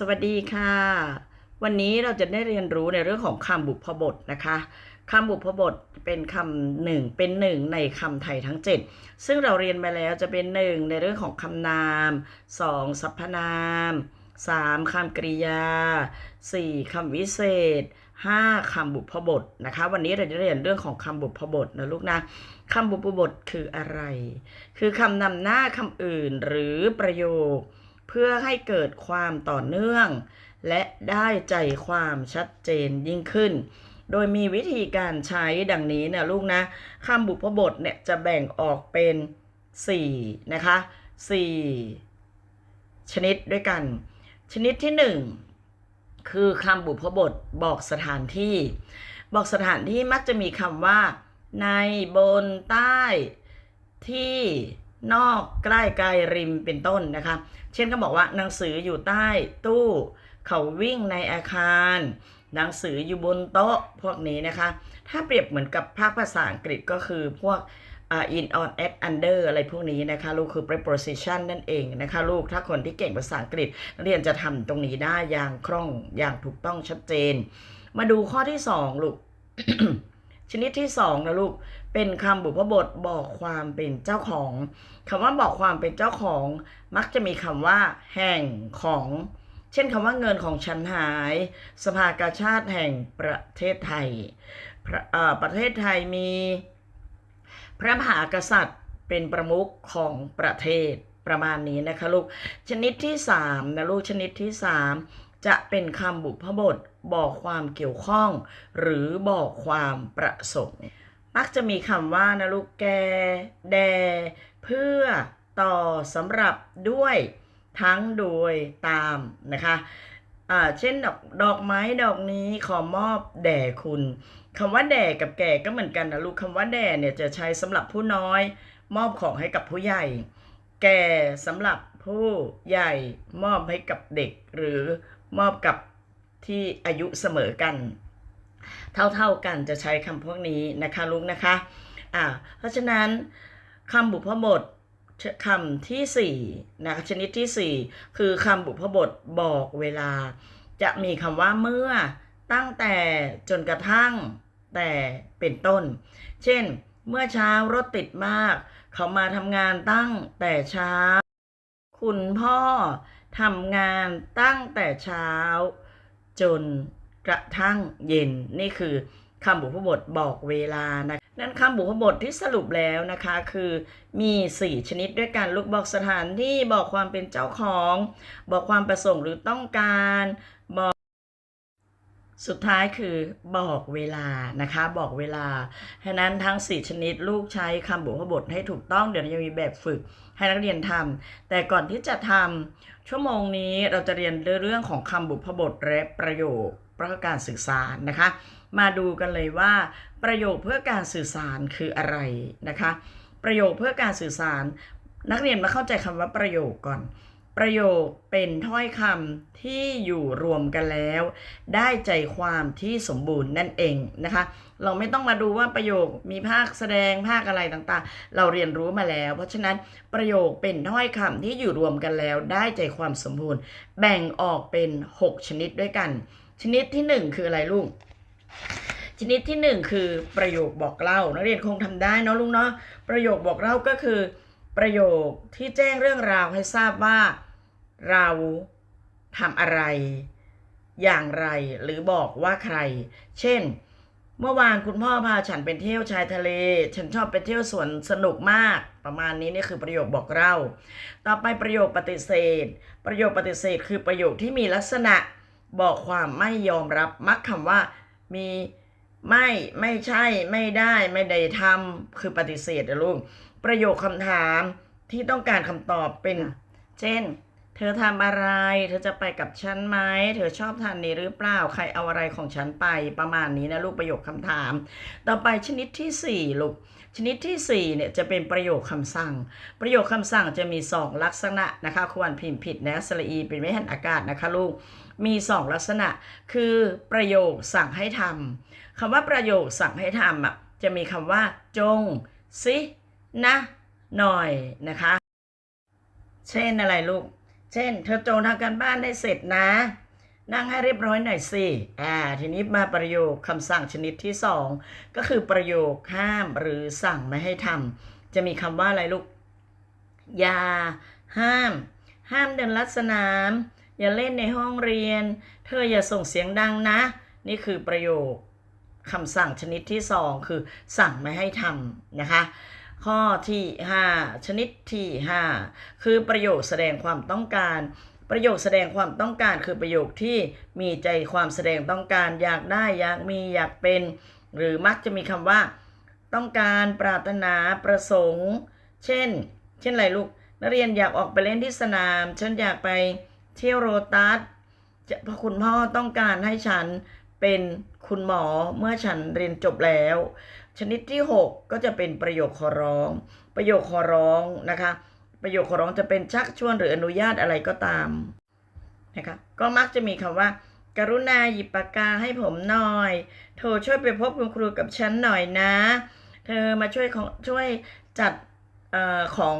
สวัสดีค่ะ วันนี้เราจะได้เรียนรู้ในเรื่องของคำบุพบทนะคะคำบุพบทเป็นคำหนึ่งเป็นหนึ่งในคำไทยทั้ง 7 ซึ่งเราเรียนไปแล้วจะเป็นหนึ่งในเรื่องของคำนาม 2. สรรพนาม 3. คำกริยา 4. คำวิเศษ 5. คำบุพบทนะคะ วันนี้เราจะเรียนเรื่องของคำบุพบทนะลูกนะคำบุพบทคืออะไร คือคำนำหน้าคำอื่นหรือประโยค เพื่อให้เกิดความต่อเนื่อง และได้ใจความชัดเจนยิ่งขึ้น โดยมีวิธีการใช้ดังนี้นะลูกนะคำบุพบทเนี่ยจะแบ่งออกเป็น 4 นะคะ 4 ชนิดด้วยกัน ชนิดที่ 1 คือคำบุพบทบอกสถานที่ บอกสถานที่มักจะมีคำว่า ในบนใต้ที่ นอกใกล้ไกลริมเป็นต้นนะคะ เช่นเขาบอกว่าหนังสืออยู่ใต้ตู้ เขาวิ่งในอาคาร หนังสืออยู่บนโต๊ะพวกนี้นะคะ ถ้าเปรียบเหมือนกับภาคภาษาอังกฤษก็คือพวก uh, in on at under อะไรพวกนี้นะคะลูกคือ preposition นั่นเองนะคะลูกถ้าคนที่เก่งภาษาอังกฤษเรียนจะทำตรงนี้ได้อย่างคล่องอย่างถูกต้องชัดเจน มาดูข้อที่ 2 ลูก ชนิดที่2นะลูก เป็นคำบุพบทบอกความเป็นเจ้าของคำว่าบอกความเป็นเจ้าของ มักจะมีคำว่า แห่งของ เช่นคำว่าเงินของฉันหาย สภากาชาติแห่งประเทศไทยประเอ่อประเทศไทยมี พระมหากษัตริย์เป็นประมุขของประเทศประมาณนี้นะคะลูก ชนิดที่3นะลูกชนิดที่ 3 จะเป็นคำบุพบทบอกความเกี่ยวข้อง หรือบอกความประสงค์ มักจะมีคำว่านะลูกแก แด เพื่อต่อสำหรับด้วยทั้งโดยตามนะคะอ่าเช่นดอกดอกไม้ดอกนี้ขอมอบแด่คุณคำว่าแด่กับแก่ก็เหมือนกันนะลูกคำว่าแด่เนี่ยจะใช้สำหรับผู้น้อย มอบของให้กับผู้ใหญ่ แก่สำหรับผู้ใหญ่มอบให้กับเด็ก หรือมอบกับที่อายุเสมอกัน เท่าๆกันจะใช้คำพวกนี้นะคะลูกนะคะอ่าเพราะฉะนั้นคำบุพบทคำที่สี่นะคะชนิดที่สี่คือคำบุพบทบอกเวลา จะมีคำว่าเมื่อตั้งแต่จนกระทั่งแต่เป็นต้น เช่น เมื่อเช้ารถติดมาก เขามาทำงานตั้งแต่เช้า คุณพ่อทำงานตั้งแต่เช้า จน กระทั่งเย็นนี่คือคำบุพบทบอกเวลานะนั้นคำบุพบทที่สรุปแล้วนะคะคือมี 4 ชนิดด้วยกันลูกบอกสถานที่บอกความเป็นเจ้าของ บอกความประสงค์หรือต้องการบอกสุดท้ายคือบอกเวลานะคะบอกเวลาฉะนั้นทั้ง 4 ชนิดลูกใช้คำบุพบทให้ถูกต้องเดี๋ยวจะมีแบบฝึกให้นักเรียนทำแต่ก่อนที่จะทำชั่วโมงนี้เราจะเรียนเรื่องของคำบุพบทและประโยค เพื่อการสื่อสารนะคะ มาดูกันเลยว่า ประโยคเพื่อการสื่อสารคืออะไรนะคะ ประโยคเพื่อการสื่อสาร นักเรียนมาเข้าใจคำว่าประโยคก่อน ประโยคเป็นถ้อยคำที่อยู่รวมกันแล้ว ได้ใจความที่สมบูรณ์นั่นเองนะคะ เราไม่ต้องมาดูว่าประโยคมีภาคแสดงภาคอะไรต่างๆ เราเรียนรู้มาแล้ว เพราะฉะนั้นประโยคเป็นถ้อยคำที่อยู่รวมกันแล้ว ได้ใจความสมบูรณ์ แบ่งออกเป็น 6 ชนิดด้วยกัน ชนิดที่1คืออะไรลูก ชนิดที่1คือประโยคบอกเล่า นักเรียนคงทำได้เนาะลุงเนาะประโยคบอกเล่าก็คือ ประโยคที่แจ้งเรื่องราวให้ทราบว่า เราทำอะไร อย่างไรหรือบอกว่าใคร เช่น เมื่อวานคุณพ่อพาฉันไปเที่ยวชายทะเล ฉันชอบไปเที่ยวสวนสนุกมาก ประมาณนี้นี่คือประโยคบอกเล่า ต่อไปประโยคปฏิเสธ ประโยคปฏิเสธ คือประโยคที่มีลักษณะ บอกความไม่ยอมรับ มักคำว่ามีไม่ไม่ใช่ไม่ได้ไม่ได้ทำคือปฏิเสธนะลูก ประโยคคำถามที่ต้องการคำตอบเป็น เช่น เธอทำอะไร เธอจะไปกับฉันไหม เธอชอบทานนี้หรือเปล่า ใครเอาอะไรของฉันไป ประมาณนี้นะลูกประโยคคำถาม ต่อไปชนิดที่ 4 ลูก ชนิดที่ 4 เนี่ยจะเป็นประโยคคำสั่ง ประโยคคำสั่งจะมี 2 ลักษณะนะคะควรพิมพ์ผิดนะสระอีเป็นไม่หันอากาศนะคะลูก มี 2 ลักษณะ คือประโยคสั่งให้ทำคำว่าประโยคสั่งให้ทำอะจะมีคำว่า จง สิ นะ หน่อยนะคะ เช่นอะไรลูก เช่น เธอโจงทำการบ้านได้เสร็จนะ นั่งให้เรียบร้อยหน่อยสิ อ่า ทีนี้มาประโยคคำสั่งชนิดที่สองก็คือประโยคห้ามหรือสั่งไม่ให้ทำจะมีคำว่าอะไรลูก อย่า ห้าม ห้ามเดินลัดสนาม อย่าเล่นในห้องเรียน เธออย่าส่งเสียงดังนะ นี่คือประโยคคำสั่งชนิดที่สองคือสั่งไม่ให้ทำนะคะ ข้อที่ 5 ชนิดที่ 5 คือประโยคแสดงความต้องการ ประโยคแสดงความต้องการคือประโยคที่มีใจความแสดงต้องการ อยากได้อยากมีอยากเป็น หรือมักจะมีคำว่า ต้องการปรารถนาประสงค์ เช่น เช่นอะไรลูกนักเรียนอยากออกไปเล่นที่สนาม ฉันอยากไปเที่ยวโรตัสจะพระคุณพ่อต้องการให้ฉันเป็นคุณหมอเมื่อฉันเรียนจบแล้ว ชนิดที่ 6 ก็จะเป็นประโยคขอร้อง ประโยคขอร้องนะคะ ประโยคขอร้องจะเป็นชักชวนหรืออนุญาตอะไรก็ตามนะคะก็มักจะมีคำว่า กรุณาหยิบปากกาให้ผมหน่อยโทรช่วยไปพบคุณครูกับฉันหน่อยนะ เธอมาช่วยของช่วยจัดออของ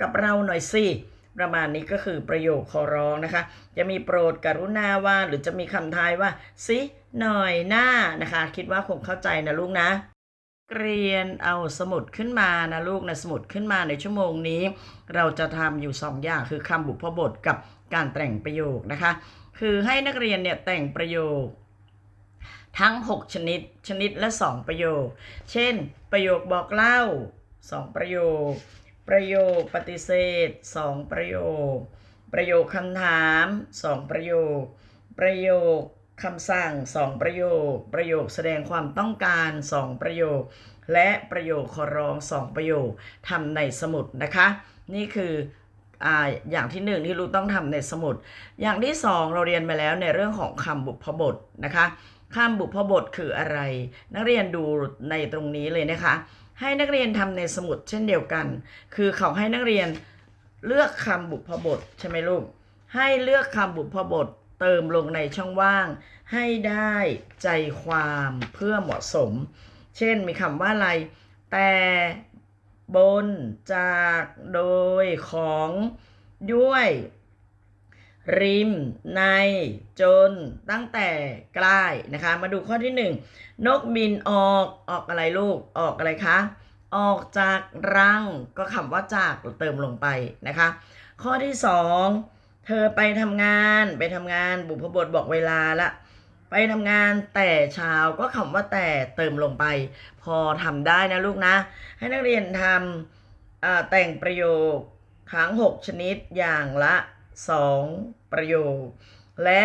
กับเราหน่อยสิประมาณนี้ก็คือประโยคขอร้องนะคะ จะมีโปรดกรุณาว่าหรือจะมีคำทายว่าสิหน่อยหน้านะคะ คิดว่าคงเข้าใจนะลูกนะ เรียนเอาสมุดขึ้นมานะลูกนะสมุดขึ้นมาในชั่วโมงนี้ เราจะทำอยู่ 2 อย่างคือคำบุพบทกับการแต่งประโยคนะคะ คือให้นักเรียนเนี่ยแต่งประโยค ทั้ง 6 ชนิดชนิดละ 2 ประโยค เช่น ประโยคบอกเล่า 2 ประโยค ประโยคปฏิเสธ 2 ประโยค ประโยคคำถาม 2 ประโยค ประโยค คำสั่ง2ประโยค ประโยคแสดงความต้องการ2ประโยค และประโยคขอร้อง2ประโยคทำในสมุดนะคะ นี่คืออ่าอย่างที่หนึ่งที่ลูกต้องทำในสมุด อย่างที่สองเราเรียนมาแล้วในเรื่องของคำบุพบทนะคะคำบุพบทคืออะไร นักเรียนดูในตรงนี้เลยนะคะ ให้นักเรียนทำในสมุดเช่นเดียวกัน คือเขาให้นักเรียนเลือกคำบุพบทใช่ไหมลูกให้เลือกคำบุพบท เติมลงในช่องว่าง ให้ได้ใจความเพื่อเหมาะสม เช่นมีคำว่าอะไร แต่บนจากโดยของด้วย ริม ในจนตั้งแต่ใกล้นะคะ มาดูข้อที่หนึ่งนกบินออกออกอะไรลูกออกอะไรคะออกจากรังก็คำว่าจากเติมลงไปนะคะ ข้อที่สอง เธอไปทำงานไปทำงานบุพบทบอกเวลาละ ไปทำงานแต่เช้าก็คำว่าแต่เติมลงไป พอทำได้นะลูกนะ ให้นักเรียนทำแต่งประโยคทั้ง6ชนิดอย่างละ2ประโยค และ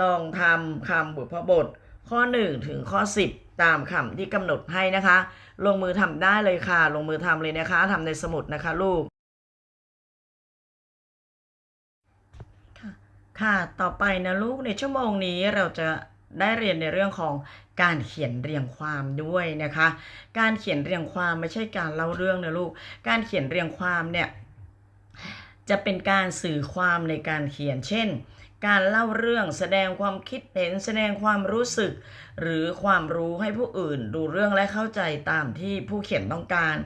ลองทำคำบุพบทข้อ 1 ถึงข้อ 10 ตามคำที่กำหนดให้นะคะ ลงมือทำได้เลยค่ะ ลงมือทำเลยนะคะทำในสมุดนะคะลูก ค่ะ ค่ะต่อไปนะลูกในชั่วโมงนี้เราจะได้เรียนในเรื่องของการเขียนเรียงความด้วยนะคะ การเขียนเรียงความไม่ใช่การเล่าเรื่องนะลูก การเขียนเรียงความเนี่ยจะเป็นการสื่อความในการเขียนเช่น การเล่าเรื่องแสดงความคิดเห็นแสดงความรู้สึก หรือความรู้ให้ผู้อื่น ดูเรื่องและเข้าใจตามที่ผู้เขียนต้องการ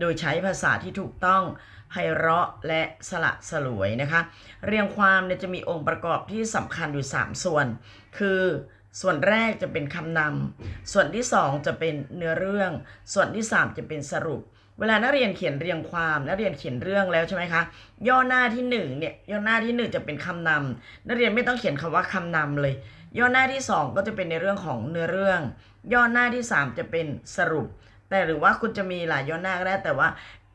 โดยใช้ภาษาที่ถูกต้องไพเราะและสละสลวยนะคะ เรียงความเนี่ยจะมีองค์ประกอบที่สำคัญอยู่ 3 ส่วน คือส่วนแรกจะเป็นคำนำส่วนที่ 2 จะเป็นเนื้อเรื่อง ส่วนที่ 3 จะเป็นสรุป เวลานักเรียนเขียนเรียงความนักเรียนเขียนเรื่องแล้วใช่ไหมคะย่อหน้าที่1เนี่ยย่อหน้าที่ 1 จะเป็นคำนำนักเรียนไม่ต้องเขียนคำว่าคำนำเลย ย่อหน้าที่ 2 ก็จะเป็นในเรื่องของเนื้อเรื่อง ย่อหน้าที่ 3 จะเป็นสรุป แต่หรือว่าคุณจะมีหลายย่อหน้าก็ได้แต่ว่า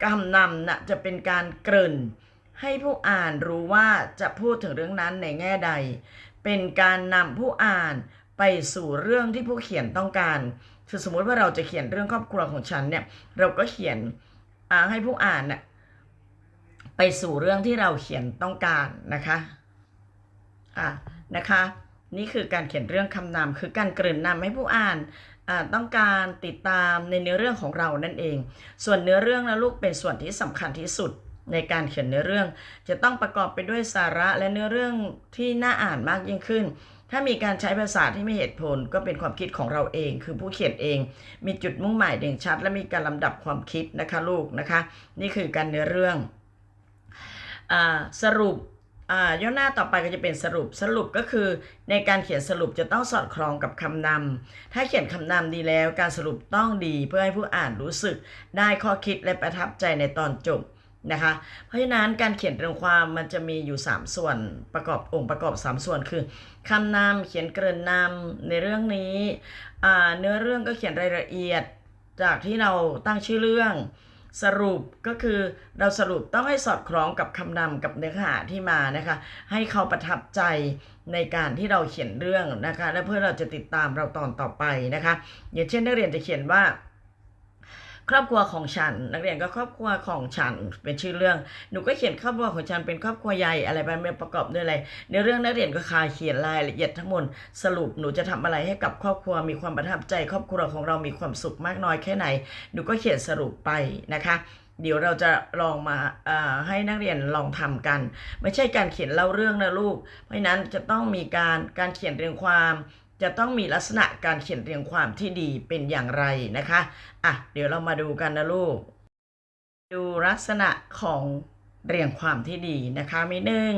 คำนำนะจะเป็นการเกริ่น ให้ผู้อ่านรู้ว่าจะพูดถึงเรื่องนั้นในแง่ใด เป็นการนำผู้อ่านไปสู่เรื่องที่ผู้เขียนต้องการ คือสมมุติว่าเราจะเขียนเรื่องครอบครัวของฉันเนี่ย เราก็เขียนให้ผู้อ่านน่ะไปสู่เรื่องที่เราเขียนต้องการนะคะอะนะคะ นี่คือการเขียนเรื่องคำนำคือการเกริ่นนำให้ผู้อ่านต้องการติดตามในเนื้อเรื่องของเรานั่นเอง ส่วนเนื้อเรื่องนะลูกเป็นส่วนที่สำคัญที่สุดในการเขียนเนื้อเรื่อง จะต้องประกอบไปด้วยสาระและเนื้อเรื่องที่น่าอ่านมากยิ่งขึ้น ถ้ามีการใช้ภาษาที่ไม่เหตุผลก็เป็นความคิดของเราเอง คือผู้เขียนเอง มีจุดมุ่งหมายเด่นชัด และมีการลำดับความคิดนะคะลูกนะคะ นี่คือการเนื้อเรื่องอสรุปย่อหน้าต่อไปก็จะเป็นสรุปสรุปก็คือ ในการเขียนสรุปจะต้องสอดคล้องกับคำนำถ้าเขียนคำนำดีแล้ว การสรุปต้องดีเพื่อให้ผู้อ่านรู้สึกได้ข้อคิดและประทับใจในตอนจบ นะคะ เพราะฉะนั้นการเขียนเรียงความมันจะมีอยู่ 3 ส่วนประกอบองค์ประกอบ 3 ส่วนคือคำนำเขียนเกริ่นนำในเรื่องนี้เนื้อเรื่องก็เขียนรายละเอียดจากที่เราตั้งชื่อเรื่องสรุปก็คือเราสรุปต้องให้สอดคล้องกับคำนำกับเนื้อหาที่มานะคะ ให้เขาประทับใจในการที่เราเขียนเรื่องนะคะ และเพื่อเราจะติดตามเราตอนต่อไปนะคะ อย่างเช่นนักเรียนจะเขียนว่า ครอบครัวของฉัน นักเรียนก็ครอบครัวของฉันเป็นชื่อเรื่องหนูก็เขียนครอบครัวของฉันเป็นครอบครัวใหญ่อะไรไปไม่ประกอบด้วยอะไรในเรื่องนักเรียนก็คาเขียนรายละเอียดทั้งหมดสรุปหนูจะทำอะไรให้กับครอบครัวมีความประทับใจ ครอบครัวของเรามีความสุขมากน้อยแค่ไหน หนูก็เขียนสรุปไปนะคะเดี๋ยวเราจะลองมาให้นักเรียนลองทำกัน ไม่ใช่การเขียนเล่าเรื่องนะลูก เพราะฉะนั้นจะต้องมีการการเขียนเรียงความ จะต้องมีลักษณะการเขียนเรียงความที่ดีเป็นอย่างไรนะคะอะเดี๋ยวเรามาดูกันนะลูก ดูลักษณะของเรียงความที่ดีนะคะมีหนึ่ง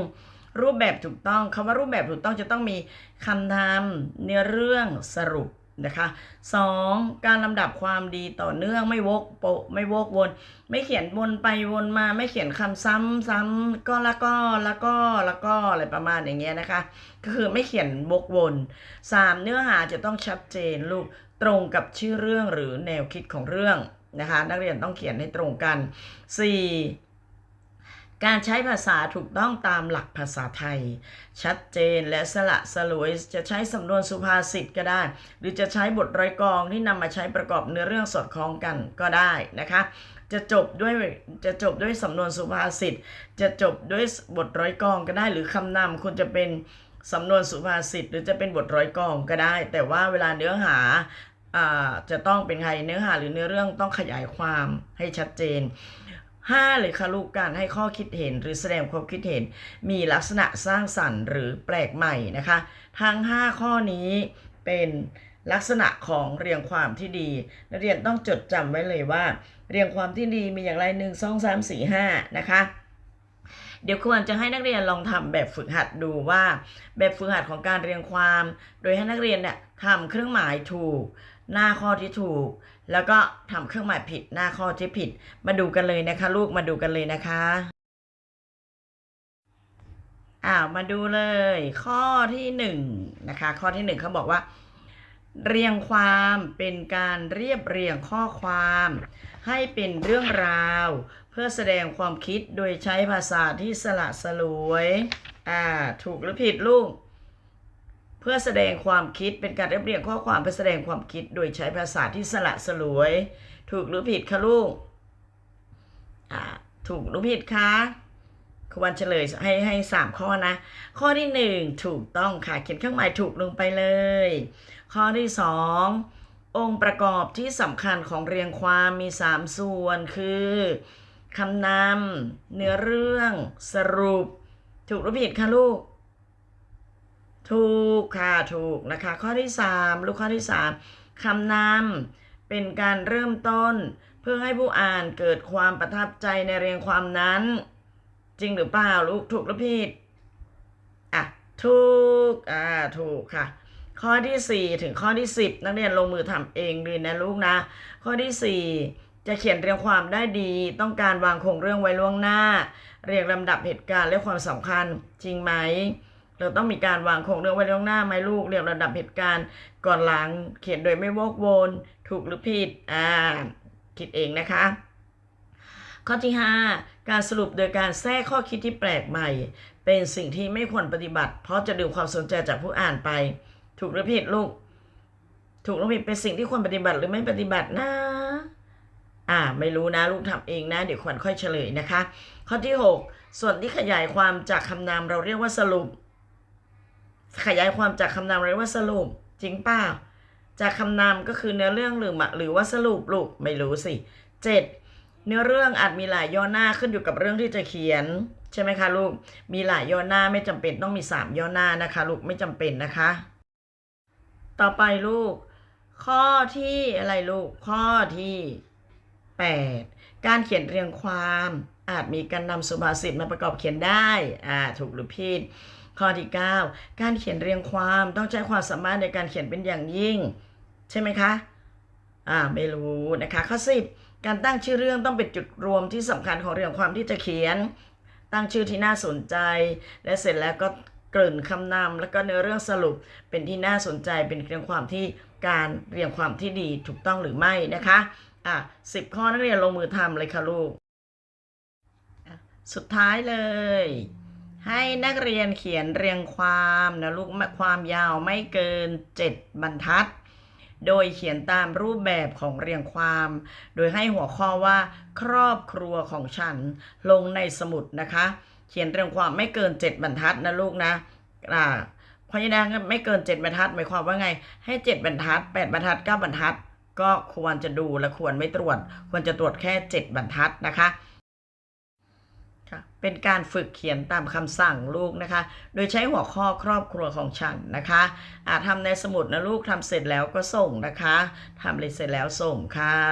รูปแบบถูกต้องคำว่ารูปแบบถูกต้องจะต้องมีคำนำเนื้อเรื่องสรุป นะคะสองการลำดับความดีต่อเนื่องไม่วกโปะไม่วกวน ไม่เขียนวนไปวนมาไม่เขียนคำซ้ำซ้ำก็แล้วก็แล้วก็แล้วก็อะไรประมาณอย่างเงี้ยนะคะ ก็คือไม่เขียนวกวนสามเนื้อหาจะต้องชัดเจนลูกตรงกับชื่อเรื่องหรือแนวคิดของเรื่องนะคะ นักเรียนต้องเขียนให้ตรงกัน 4. การใช้ภาษาถูกต้องตามหลักภาษาไทย ชัดเจนและสละสลวยจะใช้สำนวนสุภาษิตก็ได้ หรือจะใช้บทร้อยกองที่นำมาใช้ประกอบเนื้อเรื่องสอดคล้องกันก็ได้นะคะ จะจบด้วยจะจบด้วยสำนวนสุภาษิตจะจบด้วยบทร้อยกองก็ได้ หรือคำนำคุณจะเป็นสำนวนสุภาษิตหรือจะเป็นบทร้อยกองก็ได้ แต่ว่าเวลาเนื้อหาอ่าจะต้องเป็นไงเนื้อหาหรือเนื้อเรื่องต้องขยายความให้ชัดเจน 5 เลยค่ะลูกการให้ข้อคิดเห็นหรือแสดงความคิดเห็น มีลักษณะสร้างสรรค์หรือแปลกใหม่นะคะ ทั้ง 5 ข้อนี้เป็นลักษณะของเรียงความที่ดี นักเรียนต้องจดจำไว้เลยว่า เรียงความที่ดีมีอย่างไรหนึ่งสองสามสี่ห้านะคะเดี๋ยวควรจะให้นักเรียนลองทำแบบฝึกหัดดูว่า แบบฝึกหัดของการเรียงความ โดยให้นักเรียนเนี่ยทำเครื่องหมายถูก หน้าข้อที่ถูก แล้วก็ทำเครื่องหมายผิดหน้าข้อที่ผิด มาดูกันเลยนะคะ ลูกมาดูกันเลยนะคะอ้าวมาดูเลย ข้อที่หนึ่งนะคะ ข้อที่หนึ่งเขาบอกว่า เรียงความเป็นการเรียบเรียงข้อความ ให้เป็นเรื่องราว เพื่อแสดงความคิดโดยใช้ภาษาที่สละสลวยอ่าถูกหรือผิดลูก พื่อแสดงความคิดเป็นการเรียบเรียงข้อความเพื่อแสดงความคิดโดยใช้ภาษาที่สละสลวย ถูกหรือผิดคะลูกถูกหรือผิดคะครูวันเฉลยให้ให้สามข้อนะ ข้อที่หนึ่งถูกต้องค่ะเขียนเครื่องหมายถูกลงไปเลย ข้อที่สององค์ประกอบที่สำคัญของเรียงความมีสามส่วนคือคำนำเนื้อเรื่องสรุป ถูกหรือผิดคะลูก ถูกค่ะถูกนะคะ ข้อที่สามลูกข้อที่สามคำนำเป็นการเริ่มต้น เพื่อให้ผู้อ่านเกิดความประทับใจในเรียงความนั้น จริงหรือเปล่าลูกถูกหรือผิดอะถูกอ่าถูกค่ะ ข้อที่สี่ถึงข้อที่สิบนักเรียนลงมือทำเองเลยนะลูกนะ ข้อที่สี่จะเขียนเรียงความได้ดี ต้องการวางโครงเรื่องไว้ล่วงหน้า เรียงลำดับเหตุการณ์และความสำคัญจริงไหม เราต้องมีการวางโครงเรื่องไว้ล่วงหน้าไหมลูกเรียงลำดับเหตุการณ์ก่อนหลังเขียนโดยไม่วกวนถูกหรือผิดอ่าคิดเองนะคะ ข้อที่ 5 การสรุปโดยการแทรกข้อคิดที่แปลกใหม่ เป็นสิ่งที่ไม่ควรปฏิบัติ เพราะจะดึงความสนใจจากผู้อ่านไป ถูกหรือผิดลูก ถูกหรือผิดเป็นสิ่งที่ควรปฏิบัติหรือไม่ปฏิบัตินะอ่าไม่รู้นะลูกทำเองนะ เดี๋ยวขวัญค่อยเฉลยนะคะ ข้อที่ 6 ส่วนที่ขยายความจากคำนามเราเรียกว่าสรุป ขยายความจากคำนามเรียกว่าสรุป จริงเปล่าจากคำนามก็คือเนื้อเรื่องหรือมะหรือว่าสรุปลูกไม่รู้สิเจ็ดเนื้อเรื่องอาจมีหลายย่อหน้าขึ้นอยู่กับเรื่องที่จะเขียนใช่ไหมคะลูกมีหลายย่อหน้าไม่จำเป็นต้องมีสามย่อหน้านะคะลูกไม่จำเป็นนะคะ ต่อไปลูก ข้อที่อะไรลูกข้อที่8การเขียนเรียงความอาจมีการนำสุภาษิตมาประกอบเขียนได้อ่าถูกหรือผิด ข้อที่ 9 การเขียนเรียงความต้องใช้ความสามารถในการเขียนเป็นอย่างยิ่ง ใช่ไหมคะ อ่าไม่รู้นะคะ ข้อ 10 การตั้งชื่อเรื่องต้องเป็นจุดรวมที่สำคัญของเรียงความที่จะเขียน ตั้งชื่อที่น่าสนใจ และเสร็จแล้วก็เกริ่นคำนำแล้วก็เนื้อเรื่องสรุปเป็นที่น่าสนใจเป็นเรียงความที่การเรียงความที่ดีถูกต้องหรือไม่นะคะ อะสิบข้อนักเรียนลงมือทำเลยค่ะลูก สุดท้ายเลย ให้นักเรียนเขียนเรียงความนะลูกความยาวไม่เกิน 7 บรรทัด โดยเขียนตามรูปแบบของเรียงความ โดยให้หัวข้อว่า ครอบครัวของฉันลงในสมุดนะคะ เขียนเรียงความไม่เกิน 7 บรรทัดนะลูกนะอ่าเพราะฉะนั้นไม่เกิน 7 บรรทัดหมายความว่าไง ให้ 7 บรรทัด 8 บรรทัด 9 บรรทัด ก็ควรจะดูและควรไม่ตรวจ ควรจะตรวจแค่ 7 บรรทัดนะคะค่ะ เป็นการฝึกเขียนตามคำสั่งลูกนะคะ โดยใช้หัวข้อครอบครัวของฉันนะคะอ่าทำในสมุดนะลูกทำเสร็จแล้วก็ส่งนะคะทำเลยเสร็จแล้วส่งค่ะ